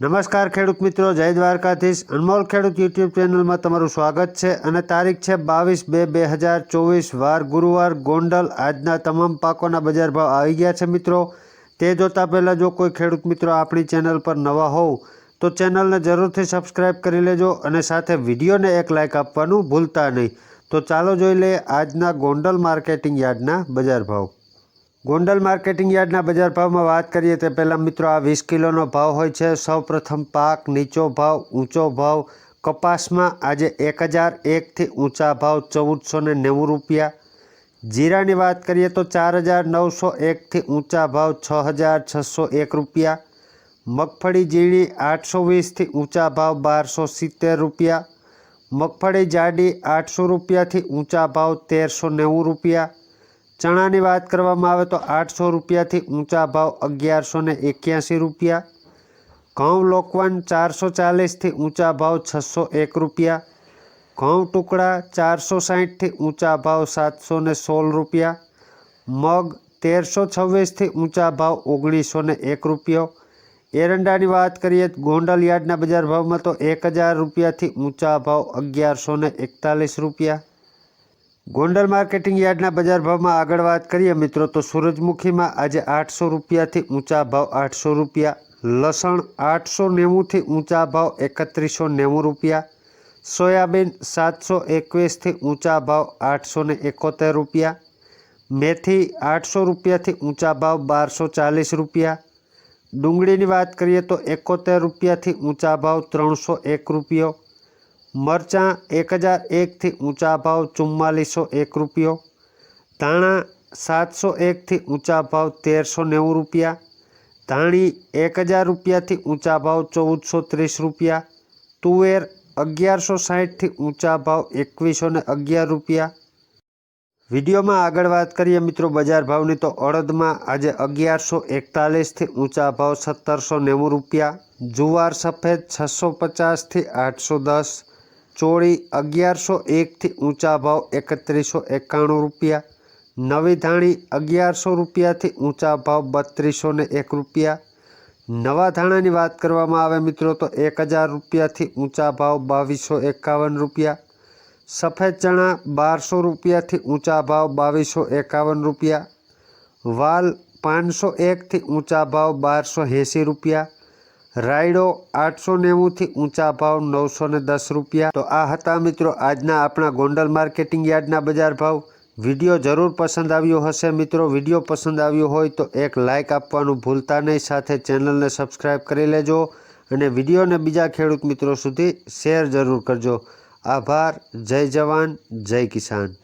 નમસ્કાર ખેડૂત મિત્રો, જય દ્વારકાધીશ. અનમોલ ખેડૂત યુટ્યુબ ચેનલમાં તમારું સ્વાગત છે અને તારીખ છે બાવીસ બે બે હજાર ચોવીસ, વાર ગુરુવાર ગોંડલ. આજના તમામ પાકોના બજાર ભાવ આવી ગયા છે મિત્રો. તે જોતાં પહેલાં જો કોઈ ખેડૂત મિત્રો આપણી ચેનલ પર નવા હોવ, તો ચેનલને જરૂરથી સબસ્ક્રાઈબ કરી લેજો અને સાથે વિડીયોને એક લાઇક આપવાનું ભૂલતા નહીં. તો ચાલો જોઈ લઈએ આજના ગોંડલ માર્કેટિંગ યાર્ડના બજાર ભાવ. ગોંડલ માર્કેટિંગ યાર્ડના બજાર ભાવમાં વાત કરીએ તે પહેલાં મિત્રો આ વીસ કિલોનો ભાવ હોય છે. સૌપ્રથમ પાક નીચો ભાવ, ઊંચો ભાવ. કપાસમાં આજે એક હજાર એકથી ઊંચા ભાવ ચૌદસો ને નેવું રૂપિયા. જીરાની વાત કરીએ તો ચાર હજાર નવસો એકથી ઊંચા ભાવ છ હજાર છસો એક રૂપિયા. મગફળી ઝીણી આઠસો વીસથી ઊંચા ભાવ બારસો સિત્તેર રૂપિયા. મગફળી જાડી આઠસો રૂપિયાથી ઊંચા ભાવ તેરસો નેવું રૂપિયા. ચણાની વાત કરવામાં આવે તો આઠસો રૂપિયાથી ઊંચા ભાવ અગિયારસો ને એક્યાસી રૂપિયા. ઘઉં લોકવન ચારસો ચાલીસથી ઊંચા ભાવ છસો એક રૂપિયા. ઘઉં ટુકડા ચારસો સાહીઠથી ઊંચા ભાવ સાતસો ને સોળ રૂપિયા. મગ તેરસો છવ્વીસથી ઊંચા ભાવ ઓગણીસો ને એક રૂપિયો. એરંડાની વાત કરીએ ગોંડલ યાર્ડના બજાર ભાવમાં તો એક હજાર રૂપિયાથી ઊંચા ભાવ અગિયારસો ને એકતાલીસ રૂપિયા. ગોંડલ માર્કેટિંગ યાર્ડના બજાર ભાવમાં આગળ વાત કરીએ મિત્રો, તો સૂરજમુખીમાં આજે આઠસો રૂપિયાથી ઊંચા ભાવ આઠસો રૂપિયા, લસણ આઠસો નેવુંથી ઊંચા ભાવ એકત્રીસો નેવું રૂપિયા, સોયાબીન સાતસો એકવીસથી ઊંચા ભાવ આઠસો ને એકોતેર રૂપિયા, મેથી આઠસો રૂપિયાથી ઊંચા ભાવ બારસો ચાલીસ રૂપિયા, ડુંગળીની વાત કરીએ તો એકોતેર રૂપિયાથી ઊંચા ભાવ ત્રણસો એક રૂપિયો મરચાં એક હજાર એકથી ઊંચા ભાવ ચુમ્માલીસો એક રૂપિયો. ધાણા સાતસો એકથી ઊંચા ભાવ તેરસો નેવું રૂપિયા. ધાણી એક હજાર રૂપિયાથી ઊંચા ભાવ ચૌદસો ત્રીસ રૂપિયા. તુવેર અગિયારસો સાહીઠથી ઊંચા ભાવ એકવીસો ને અગિયાર રૂપિયા. વિડીયોમાં આગળ વાત કરીએ મિત્રો બજાર ભાવની તો અડદમાં આજે અગિયારસો એકતાલીસથી ઊંચા ભાવ સત્તરસો નેવું રૂપિયા. જુવાર સફેદ છસો પચાસથી આઠસો દસ. ચોળી અગિયારસો એકથી ઊંચા ભાવ એકત્રીસો એકાણું રૂપિયા. નવી ધાણી અગિયારસો રૂપિયાથી ઊંચા ભાવ બત્રીસો ને એક રૂપિયા. નવા ધાણાની વાત કરવામાં આવે મિત્રો તો એક હજાર રૂપિયાથી ઊંચા ભાવ બાવીસો એકાવન રૂપિયા. સફેદ ચણા બારસો રૂપિયાથી ઊંચા ભાવ બાવીસો એકાવન રૂપિયા. વાલ પાંચસો એકથી ઊંચા ભાવ બારસો એંસી રૂપિયા. રાયડો આઠસો નેવુંથી ઊંચા ભાવ નવસો ને દસ રૂપિયા. તો આ હતા મિત્રો આજના આપણા ગોંડલ માર્કેટિંગ યાર્ડના બજાર ભાવ. વીડિયો જરૂર પસંદ આવ્યો હશે મિત્રો. વીડિયો પસંદ આવ્યો હોય તો એક લાઇક આપવાનું ભૂલતા નહીં. સાથે ચેનલને સબસ્ક્રાઈબ કરી લેજો અને વિડીયોને બીજા ખેડૂત મિત્રો સુધી શેર જરૂર કરજો. આભાર. જય જવાન. જય કિસાન.